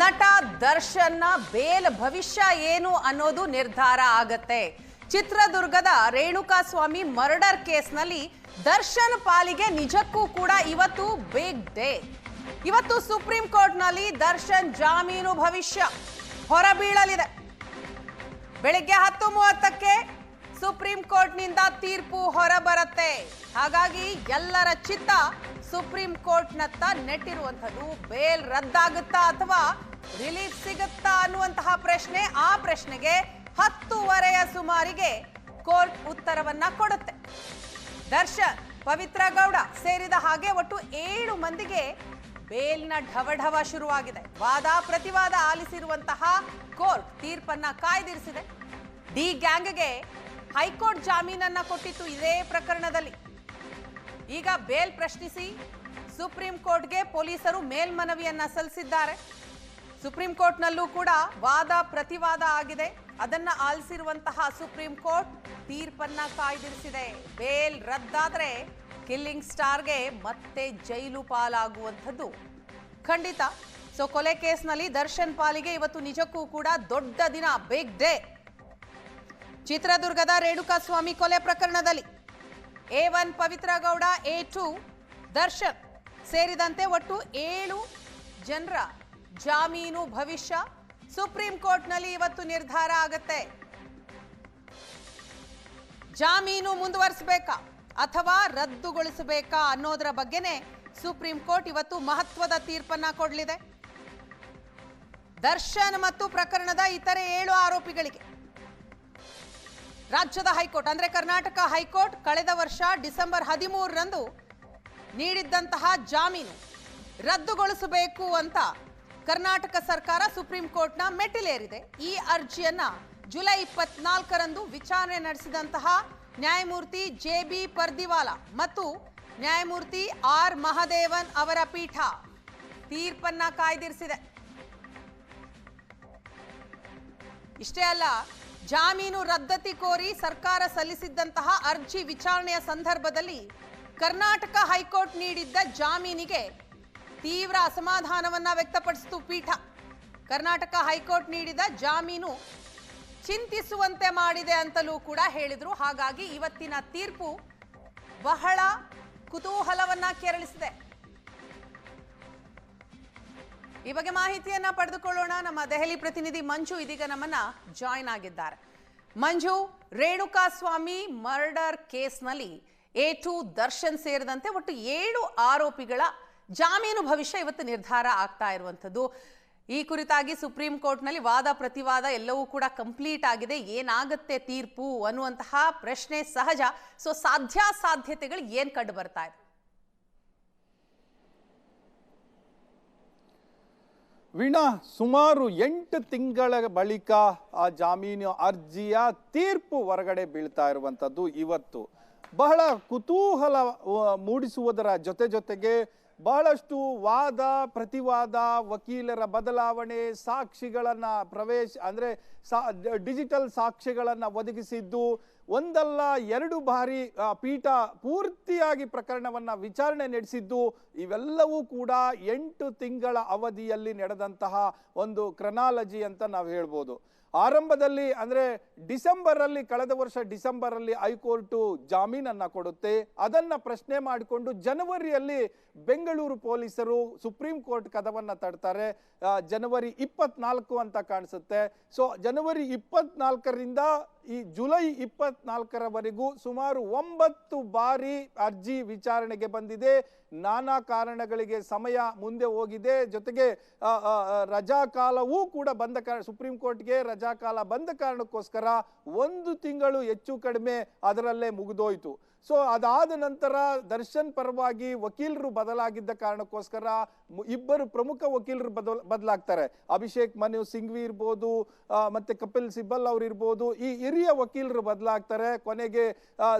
ನಟ ದರ್ಶನ್ನ ಬೇಲ್ ಭವಿಷ್ಯ ಏನು ಅನ್ನೋದು ನಿರ್ಧಾರ ಆಗತ್ತೆ. ಚಿತ್ರದುರ್ಗದ ರೇಣುಕಾ ಸ್ವಾಮಿ ಮರ್ಡರ್ ಕೇಸ್ನಲ್ಲಿ ದರ್ಶನ್ ಪಾಲಿಗೆ ನಿಜಕ್ಕೂ ಕೂಡ ಇವತ್ತು ಬಿಗ್ ಡೇ ಇವತ್ತು ಸುಪ್ರೀಂ ಕೋರ್ಟ್ನಲ್ಲಿ ದರ್ಶನ್ ಜಾಮೀನು ಭವಿಷ್ಯ ಹೊರಬೀಳಲಿದೆ. ಬೆಳಿಗ್ಗೆ ಹತ್ತು ಮೂವತ್ತಕ್ಕೆ ಸುಪ್ರೀಂ ಕೋರ್ಟ್ನಿಂದ ತೀರ್ಪು ಹೊರಬರುತ್ತೆ. ಹಾಗಾಗಿ ಎಲ್ಲರ ಚಿತ್ತ ಸುಪ್ರೀಂ ಕೋರ್ಟ್ನತ್ತ ನೆಟ್ಟಿರುವಂಥದ್ದು ಬೇಲ್ ರದ್ದಾಗುತ್ತಾ ಅಥವಾ ರಿಲೀಫ್ ಸಿಗುತ್ತಾ ಅನ್ನುವಂತಹ ಪ್ರಶ್ನೆ, ಆ ಪ್ರಶ್ನೆಗೆ ಹತ್ತುವರೆಯ ಸುಮಾರಿಗೆ ಕೋರ್ಟ್ ಉತ್ತರವನ್ನ ಕೊಡುತ್ತೆ. ದರ್ಶನ್, ಪವಿತ್ರ ಗೌಡ ಸೇರಿದ ಹಾಗೆ ಒಟ್ಟು ಏಳು ಮಂದಿಗೆ ಬೇಲ್ನ ಢವಢವ ಶುರುವಾಗಿದೆ. ವಾದ, ಪ್ರತಿವಾದ ಆಲಿಸಿರುವಂತಹ ಕೋರ್ಟ್ ತೀರ್ಪನ್ನ ಕಾಯ್ದಿರಿಸಿದೆ. ಡಿ ಗ್ಯಾಂಗ್ಗೆ ಹೈಕೋರ್ಟ್ ಜಾಮೀನನ್ನ ಕೊಟ್ಟಿತ್ತು ಇದೇ ಪ್ರಕರಣದಲ್ಲಿ. ಈಗ ಬೇಲ್ ಪ್ರಶ್ನಿಸಿ. ಸುಪ್ರೀಂ ಕೋರ್ಟ್ಗೆ ಪೊಲೀಸರು ಮೇಲ್ಮನವಿಯನ್ನ ಸಲ್ಲಿಸಿದ್ದಾರೆ. ಸುಪ್ರೀಂ ಕೋರ್ಟ್ನಲ್ಲೂ ಕೂಡ ವಾದ ಪ್ರತಿವಾದ ಆಗಿದೆ. ಅದನ್ನ ಆಲಿಸಿರುವಂತಹ ಸುಪ್ರೀಂ ಕೋರ್ಟ್ ತೀರ್ಪನ್ನ ಕಾಯ್ದಿರಿಸಿದೆ. ಬೇಲ್ ರದ್ದಾದರೆ ಕಿಲ್ಲಿಂಗ್ ಸ್ಟಾರ್ಗೆ ಮತ್ತೆ ಜೈಲು ಪಾಲಾಗುವಂಥದ್ದು. ಖಂಡಿತ. ಸೊ, ಕೊಲೆ ಕೇಸ್ನಲ್ಲಿ ದರ್ಶನ್ ಪಾಲಿಗೆ ಇವತ್ತು ನಿಜಕ್ಕೂ ಕೂಡ ದೊಡ್ಡ ದಿನ, ಬಿಗ್ ಡೇ. ಚಿತ್ರದುರ್ಗದ ರೇಣುಕಾಸ್ವಾಮಿ ಕೊಲೆ ಪ್ರಕರಣದಲ್ಲಿ A one Pavithra Gowda A two Darshan ಸೇರಿದಂತೆ ಒಟ್ಟು ಏಳು ಜನರ ಜಾಮೀನು ಭವಿಷ್ಯ ಸುಪ್ರೀಂ ಕೋರ್ಟ್ನಲ್ಲಿ ಇವತ್ತು ನಿರ್ಧಾರ ಆಗತ್ತೆ. ಜಾಮೀನು ಮುಂದುವರಿಸಬೇಕಾ ಅಥವಾ ರದ್ದುಗೊಳಿಸಬೇಕಾ ಅನ್ನೋದರ ಬಗ್ಗೆನೇ ಸುಪ್ರೀಂ ಕೋರ್ಟ್ ಇವತ್ತು ಮಹತ್ವದ ತೀರ್ಪನ್ನ ಕೊಡಲಿದೆ. ದರ್ಶನ್ ಮತ್ತು ಪ್ರಕರಣದ ಇತರೆ ಏಳು ಆರೋಪಿಗಳಿಗೆ ರಾಜ್ಯದ ಹೈಕೋರ್ಟ್, ಅಂದ್ರೆ ಕರ್ನಾಟಕ ಹೈಕೋರ್ಟ್ ಕಳೆದ ವರ್ಷ ಡಿಸೆಂಬರ್ ಹದಿಮೂರರಂದು ನೀಡಿದ್ದಂತಹ ಜಾಮೀನು ರದ್ದುಗೊಳಿಸಬೇಕು ಅಂತ ಕರ್ನಾಟಕ ಸರ್ಕಾರ ಸುಪ್ರೀಂ ಕೋರ್ಟ್ನ ಮೆಟ್ಟಿಲೇರಿದೆ. ಈ ಅರ್ಜಿಯನ್ನ ಜುಲೈ ಇಪ್ಪತ್ನಾಲ್ಕರಂದು ವಿಚಾರಣೆ ನಡೆಸಿದಂತಹ ನ್ಯಾಯಮೂರ್ತಿ ಜೆ ಬಿ ಪರ್ದಿವಾಲ ಮತ್ತು ನ್ಯಾಯಮೂರ್ತಿ ಆರ್ ಮಹದೇವನ್ ಅವರ ಪೀಠ ತೀರ್ಪನ್ನ ಕಾಯ್ದಿರಿಸಿದೆ. ಇಷ್ಟೇ ಅಲ್ಲ ಜಾಮೀನು ರದ್ದತಿ ಕೋರಿ ಸರ್ಕಾರ ಸಲ್ಲಿಸಿದ್ದಂತಹ ಅರ್ಜಿ ವಿಚಾರಣೆಯ ಸಂದರ್ಭದಲ್ಲಿ ಕರ್ನಾಟಕ ಹೈಕೋರ್ಟ್ ನೀಡಿದ್ದ ಜಾಮೀನಿಗೆ ತೀವ್ರ ಅಸಮಾಧಾನವನ್ನ ವ್ಯಕ್ತಪಡಿಸಿತು ಪೀಠ. ಕರ್ನಾಟಕ ಹೈಕೋರ್ಟ್ ನೀಡಿದ ಜಾಮೀನು ಚಿಂತಿಸುವಂತೆ ಮಾಡಿದೆ ಅಂತಲೂ ಕೂಡ ಹೇಳಿದರು. ಹಾಗಾಗಿ ಇವತ್ತಿನ ತೀರ್ಪು ಬಹಳ ಕುತೂಹಲವನ್ನ ಕೆರಳಿಸಿದೆ. ಈ ಬಗ್ಗೆ ಮಾಹಿತಿಯನ್ನ ಪಡೆದುಕೊಳ್ಳೋಣ. ನಮ್ಮ ದೆಹಲಿ ಪ್ರತಿನಿಧಿ ಮಂಜು ಇದೀಗ ನಮ್ಮನ್ನ ಜಾಯ್ನ್ ಆಗಿದ್ದಾರೆ. ಮಂಜು ರೇಣುಕಾ ಸ್ವಾಮಿ ಮರ್ಡರ್ ಕೇಸ್ನಲ್ಲಿ ಎ ಟು ದರ್ಶನ್ ಸೇರಿದಂತೆ ಒಟ್ಟು ಏಳು ಆರೋಪಿಗಳ ಜಾಮೀನು ಭವಿಷ್ಯ ಇವತ್ತು ನಿರ್ಧಾರ ಆಗ್ತಾ ಇರುವಂಥದ್ದು. ಈ ಕುರಿತಾಗಿ ಸುಪ್ರೀಂ ಕೋರ್ಟ್ನಲ್ಲಿ ವಾದ ಪ್ರತಿವಾದ ಎಲ್ಲವೂ ಕೂಡ ಕಂಪ್ಲೀಟ್ ಆಗಿದೆ. ಏನಾಗುತ್ತೆ ತೀರ್ಪು ಅನ್ನುವಂತಹ ಪ್ರಶ್ನೆ ಸಹಜ. ಸೊ ಸಾಧ್ಯಾಸಾಧ್ಯತೆಗಳು ಏನು ಕಂಡು ಬರ್ತಾ ಇದೆ? ವೀಣಾ ಸುಮಾರು ಎಂಟು ತಿಂಗಳ ಬಳಿಕ ಆ ಜಾಮೀನು ಅರ್ಜಿಯ ತೀರ್ಪು ಹೊರಗಡೆ ಬೀಳ್ತಾ ಇರುವಂಥದ್ದು ಇವತ್ತು. ಬಹಳ ಕುತೂಹಲ ಮೂಡಿಸುವುದರ ಜೊತೆ ಜೊತೆಗೆ ಬಹಳಷ್ಟು ವಾದ, ಪ್ರತಿವಾದ, ವಕೀಲರ ಬದಲಾವಣೆ, ಸಾಕ್ಷಿಗಳನ್ನು ಪ್ರವೇಶ, ಅಂದ್ರೆ ಸಾ, ಡಿಜಿಟಲ್ ಸಾಕ್ಷಿಗಳನ್ನು ಒದಗಿಸಿದ್ದು, ಒಂದಲ್ಲ ಎರಡು ಬಾರಿ ಪೀಠ ಪೂರ್ತಿಯಾಗಿ ಪ್ರಕರಣವನ್ನ ವಿಚಾರಣೆ ನಡೆಸಿದ್ದು, ಇವೆಲ್ಲವೂ ಕೂಡ ಎಂಟು ತಿಂಗಳ ಅವಧಿಯಲ್ಲಿ ನಡೆದಂತಹ ಒಂದು ಕ್ರನಾಲಜಿ ಅಂತ ನಾವು ಹೇಳ್ಬೋದು. ಆರಂಭದಲ್ಲಿ ಅಂದ್ರೆ ಡಿಸೆಂಬರಲ್ಲಿ ಕಳೆದ ವರ್ಷ ಡಿಸೆಂಬರಲ್ಲಿ ಹೈಕೋರ್ಟು ಜಾಮೀನನ್ನು ಕೊಡುತ್ತೆ. ಅದನ್ನ ಪ್ರಶ್ನೆ ಮಾಡಿಕೊಂಡು ಜನವರಿಯಲ್ಲಿ ಬೆಂಗಳೂರು ಪೊಲೀಸರು ಸುಪ್ರೀಂ ಕೋರ್ಟ್ ಕದವನ್ನ ತಡ್ತಾರೆ. ಜನವರಿ ಇಪ್ಪತ್ನಾಲ್ಕು ಅಂತ ಕಾಣಿಸುತ್ತೆ. ಸೊ, ಜನವರಿ ಇಪ್ಪತ್ನಾಲ್ಕರಿಂದ ಈ ಜುಲೈ ಇಪ್ಪತ್ನಾಲ್ಕರವರೆಗೂ ಸುಮಾರು ಒಂಬತ್ತು ಬಾರಿ ಅರ್ಜಿ ವಿಚಾರಣೆಗೆ ಬಂದಿದೆ. ನಾನಾ ಕಾರಣಗಳಿಗೆ ಸಮಯ ಮುಂದೆ ಹೋಗಿದೆ. ಜೊತೆಗೆ ರಜಾ ಕಾಲವೂ ಕೂಡ ಬಂದ ಕಾರಣ ಸುಪ್ರೀಂ ಕೋರ್ಟ್ಗೆ ರಜಾ ಕಾಲ ಬಂದ ಕಾರಣಕ್ಕೋಸ್ಕರ ಒಂದು ತಿಂಗಳು ಹೆಚ್ಚು ಕಡಿಮೆ ಅದರಲ್ಲೇ ಮುಗಿದೋಯ್ತು. ಸೊ, ಅದಾದ ನಂತರ ದರ್ಶನ್ ಪರವಾಗಿ ವಕೀಲರು ಬದಲಾಗಿದ್ದ ಕಾರಣಕ್ಕೋಸ್ಕರ ಇಬ್ಬರು ಪ್ರಮುಖ ವಕೀಲರು ಬದಲ್, ಬದಲಾಗ್ತಾರೆ. ಅಭಿಷೇಕ್ ಮನು ಸಿಂಘ್ವಿ ಇರ್ಬೋದು ಮತ್ತೆ ಕಪಿಲ್ ಸಿಬ್ಬಲ್ ಅವರು ಇರ್ಬೋದು, ಈ ಹಿರಿಯ ವಕೀಲರು ಬದಲಾಗ್ತಾರೆ. ಕೊನೆಗೆ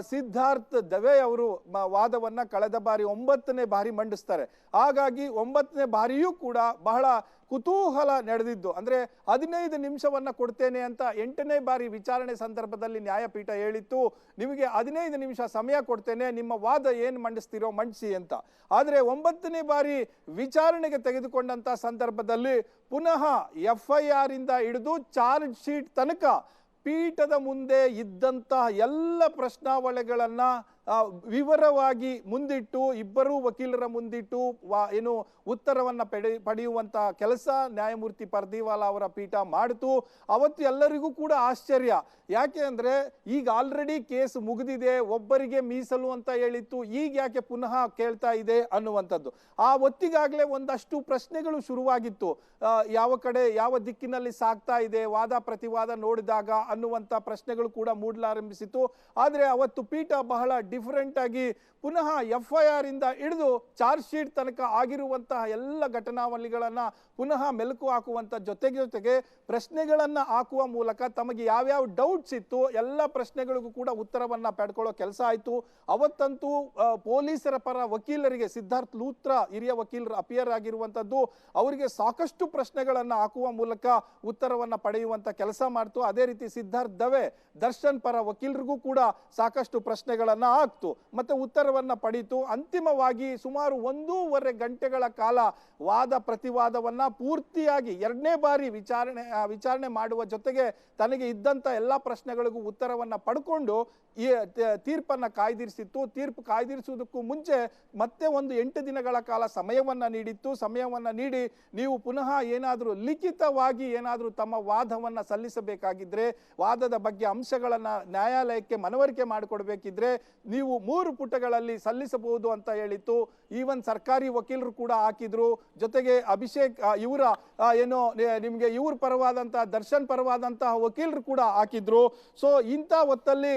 ಸಿದ್ಧಾರ್ಥ್ ದವೆ ಅವರು ವಾದವನ್ನ ಕಳೆದ ಬಾರಿ ಒಂಬತ್ತನೇ ಬಾರಿ ಮಂಡಿಸ್ತಾರೆ. ಹಾಗಾಗಿ ಒಂಬತ್ತನೇ ಬಾರಿಯೂ ಕೂಡ ಬಹಳ ಕುತೂಹಲ ನಡೆದಿದ್ದು. ಅಂದ್ರೆ ಹದಿನೈದು ನಿಮಿಷವನ್ನ ಕೊಡ್ತೇನೆ ಅಂತ ಎಂಟನೇ ಬಾರಿ ವಿಚಾರಣೆ ಸಂದರ್ಭದಲ್ಲಿ ನ್ಯಾಯಪೀಠ ಹೇಳಿತ್ತು. ನಿಮಗೆ ಹದಿನೈದು ನಿಮಿಷ ಸಮಯ ಕೊಡ್ತೇನೆ, ನಿಮ್ಮ ವಾದ ಏನು ಮಂಡಿಸ್ತೀರೋ ಮಂಡಿಸಿ ಅಂತ. ಆದರೆ ಒಂಬತ್ತನೇ ಬಾರಿ ವಿಚಾರಣೆಗೆ ತೆಗೆದುಕೊಂಡಂಥ ಸಂದರ್ಭದಲ್ಲಿ ಪುನಃ ಎಫ್ ಐ ಆರ್ ಇಂದ ಹಿಡಿದು ಚಾರ್ಜ್ ಶೀಟ್ ತನಕ ಪೀಠದ ಮುಂದೆ ಇದ್ದಂತಹ ಎಲ್ಲ ಪ್ರಶ್ನಾವಳಿಗಳನ್ನ ವಿವರವಾಗಿ ಮುಂದಿಟ್ಟು, ಇಬ್ಬರೂ ವಕೀಲರ ಮುಂದಿಟ್ಟು, ವಾ, ಏನು, ಉತ್ತರವನ್ನು ಪಡೆ ಪಡೆಯುವಂತಹ ಕೆಲಸ ನ್ಯಾಯಮೂರ್ತಿ ಪರ್ದಿವಾಲ ಅವರ ಪೀಠ ಮಾಡಿತು. ಅವತ್ತು ಎಲ್ಲರಿಗೂ ಕೂಡ ಆಶ್ಚರ್ಯ. ಯಾಕೆ ಅಂದರೆ, ಈಗ ಆಲ್ರೆಡಿ ಕೇಸ್ ಮುಗಿದಿದೆ, ಒಬ್ಬರಿಗೆ ಮೀಸಲು ಅಂತ ಹೇಳಿತ್ತು, ಈಗ ಯಾಕೆ ಪುನಃ ಕೇಳ್ತಾ ಇದೆ ಅನ್ನುವಂಥದ್ದು. ಆ ಹೊತ್ತಿಗಾಗಲೇ ಒಂದಷ್ಟು ಪ್ರಶ್ನೆಗಳು ಶುರುವಾಗಿತ್ತು. ಯಾವ ಕಡೆ, ಯಾವ ದಿಕ್ಕಿನಲ್ಲಿ ಸಾಗ್ತಾ ಇದೆ, ವಾದ ಪ್ರತಿವಾದ ನೋಡಿದಾಗ ಅನ್ನುವಂಥ ಪ್ರಶ್ನೆಗಳು ಕೂಡ ಮೂಡಲಾರಂಭಿಸಿತು ಆದರೆ ಅವತ್ತು ಪೀಠ ಬಹಳ ಡಿಫರೆಂಟ್ ಆಗಿ ಪುನಃ ಎಫ್ ಐ ಆರ್ ಇಂದ ಹಿಡಿದು ಚಾರ್ಜ್ ಶೀಟ್ ತನಕ ಆಗಿರುವಂತಹ ಎಲ್ಲ ಘಟನಾವಳಿಗಳನ್ನ ಪುನಃ ಮೆಲುಕು ಹಾಕುವಂತ ಜೊತೆಗೆ ಜೊತೆಗೆ ಪ್ರಶ್ನೆಗಳನ್ನು ಹಾಕುವ ಮೂಲಕ ತಮಗೆ ಯಾವ್ಯಾವ ಡೌಟ್ಸ್ ಇತ್ತು ಎಲ್ಲ ಪ್ರಶ್ನೆಗಳಿಗೂ ಕೂಡ ಉತ್ತರವನ್ನು ಪಡ್ಕೊಳ್ಳೋ ಕೆಲಸ ಆಯಿತು. ಅವತ್ತಂತೂ ಪೊಲೀಸರ ಪರ ವಕೀಲರಿಗೆ ಸಿದ್ಧಾರ್ಥ್ ಲೂತ್ರ ಹಿರಿಯ ವಕೀಲರು ಅಪಿಯರ್ ಆಗಿರುವಂತದ್ದು ಅವರಿಗೆ ಸಾಕಷ್ಟು ಪ್ರಶ್ನೆಗಳನ್ನು ಹಾಕುವ ಮೂಲಕ ಉತ್ತರವನ್ನು ಪಡೆಯುವಂತ ಕೆಲಸ ಮಾಡ್ತು. ಅದೇ ರೀತಿ ಸಿದ್ಧಾರ್ಥ್ ದವೆ ದರ್ಶನ್ ಪರ ವಕೀಲರಿಗೂ ಕೂಡ ಸಾಕಷ್ಟು ಪ್ರಶ್ನೆಗಳನ್ನ ಮತ್ತೆ ಉತ್ತರವನ್ನ ಪಡಿತು. ಅಂತಿಮವಾಗಿ ಸುಮಾರು ಒಂದೂವರೆ ಗಂಟೆಗಳ ಕಾಲ ವಾದ ಪ್ರತಿವಾದವನ್ನ ಪೂರ್ತಿಯಾಗಿ ಎರಡನೇ ಬಾರಿ ವಿಚಾರಣೆ ವಿಚಾರಣೆ ಮಾಡುವ ಜೊತೆಗೆ ತನಗೆ ಇದ್ದಂತ ಎಲ್ಲಾ ಪ್ರಶ್ನೆಗಳಿಗೂ ಉತ್ತರವನ್ನ ಪಡ್ಕೊಂಡು ಈ ತೀರ್ಪನ್ನ ಕಾಯ್ದಿರಿಸಿತ್ತು. ತೀರ್ಪು ಕಾಯ್ದಿರಿಸುವುದಕ್ಕೂ ಮುಂಚೆ ಮತ್ತೆ ಒಂದು ಎಂಟು ದಿನಗಳ ಕಾಲ ಸಮಯವನ್ನ ನೀಡಿತ್ತು. ಸಮಯವನ್ನ ನೀಡಿ ನೀವು ಪುನಃ ಏನಾದರೂ ಲಿಖಿತವಾಗಿ ಏನಾದರೂ ತಮ್ಮ ವಾದವನ್ನ ಸಲ್ಲಿಸಬೇಕಾಗಿದ್ರೆ, ವಾದದ ಬಗ್ಗೆ ಅಂಶಗಳನ್ನ ನ್ಯಾಯಾಲಯಕ್ಕೆ ಮನವರಿಕೆ ಮಾಡಿಕೊಡ್ಬೇಕಿದ್ರೆ ನೀವು ಮೂರು ಪುಟಗಳಲ್ಲಿ ಸಲ್ಲಿಸಬಹುದು ಅಂತ ಹೇಳಿತ್ತು. ಈವನ್ ಸರ್ಕಾರಿ ವಕೀಲರು ಕೂಡ ಹಾಕಿದ್ರು. ಜೊತೆಗೆ ಅಭಿಷೇಕ್ ಇವರ ಏನು ನಿಮಗೆ ಇವ್ರ ಪರವಾದಂತಹ ದರ್ಶನ್ ಪರವಾದಂತಹ ವಕೀಲರು ಕೂಡ ಹಾಕಿದ್ರು. ಸೊ ಇಂಥ ಹೊತ್ತಲ್ಲಿ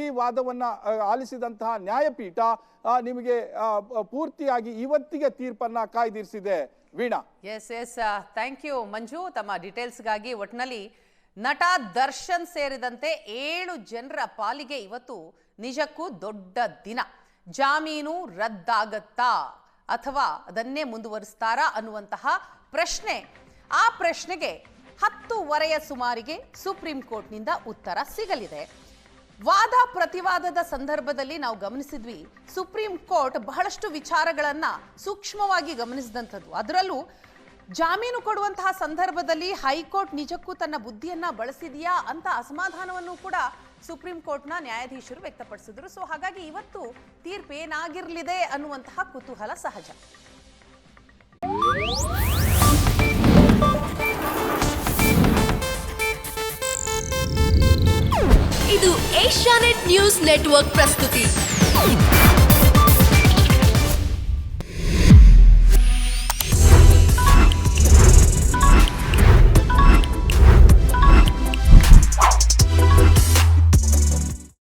ಈ ವಾದವನ್ನ ಆಲಿಸಿದಂತಹ ನ್ಯಾಯಪೀಠ ನಿಮಗೆ ಪೂರ್ತಿಯಾಗಿ ಇವತ್ತಿಗೆ ತೀರ್ಪನ್ನ ಕಾಯ್ದಿರಿಸಿದೆ. Veena. Yes yes thank you Manju, ತಮ್ಮ ಡೀಟೇಲ್ಸ್ಗಾಗಿ ಒಟ್ಟಿನಲ್ಲಿ ನಟ ದರ್ಶನ್ ಸೇರಿದಂತೆ ಏಳು ಜನರ ಪಾಲಿಗೆ ಇವತ್ತು ನಿಜಕ್ಕೂ ದೊಡ್ಡ ದಿನ. ಜಾಮೀನು ರದ್ದಾಗತ್ತಾ? ಅಥವಾ ಅದನ್ನೇ ಮುಂದುವರಿಸ್ತಾರಾ ಅನ್ನುವಂತಹ ಪ್ರಶ್ನೆ. ಆ ಪ್ರಶ್ನೆಗೆ ಹತ್ತುವರೆಯ ಸುಮಾರಿಗೆ ಸುಪ್ರೀಂ ಕೋರ್ಟ್ನಿಂದ ಉತ್ತರ ಸಿಗಲಿದೆ. ವಾದ ಪ್ರತಿವಾದದ ಸಂದರ್ಭದಲ್ಲಿ ನಾವು ಗಮನಿಸಿದ್ವಿ, ಸುಪ್ರೀಂ ಕೋರ್ಟ್ ಬಹಳಷ್ಟು ವಿಚಾರಗಳನ್ನು ಸೂಕ್ಷ್ಮವಾಗಿ ಗಮನಿಸಿದಂಥದ್ದು. ಅದರಲ್ಲೂ ಜಾಮೀನು ಕೊಡುವಂತಹ ಸಂದರ್ಭದಲ್ಲಿ ಹೈಕೋರ್ಟ್ ನಿಜಕ್ಕೂ ತನ್ನ ಬುದ್ಧಿಯನ್ನ ಬಳಸಿದೆಯಾ ಅಂತ ಅಸಮಾಧಾನವನ್ನು ಕೂಡ ಸುಪ್ರೀಂ ಕೋರ್ಟ್ನ ನ್ಯಾಯಾಧೀಶರು ವ್ಯಕ್ತಪಡಿಸಿದ್ರು. ಸೊ ಹಾಗಾಗಿ ಇವತ್ತು ತೀರ್ಪು ಏನಾಗಿರಲಿದೆ ಅನ್ನುವಂತಹ ಕುತೂಹಲ ಸಹಜ. ಇದು ಏಷ್ಯಾನೆಟ್ ನ್ಯೂಸ್ ನೆಟ್ವರ್ಕ್ ಪ್ರಸ್ತುತಿ.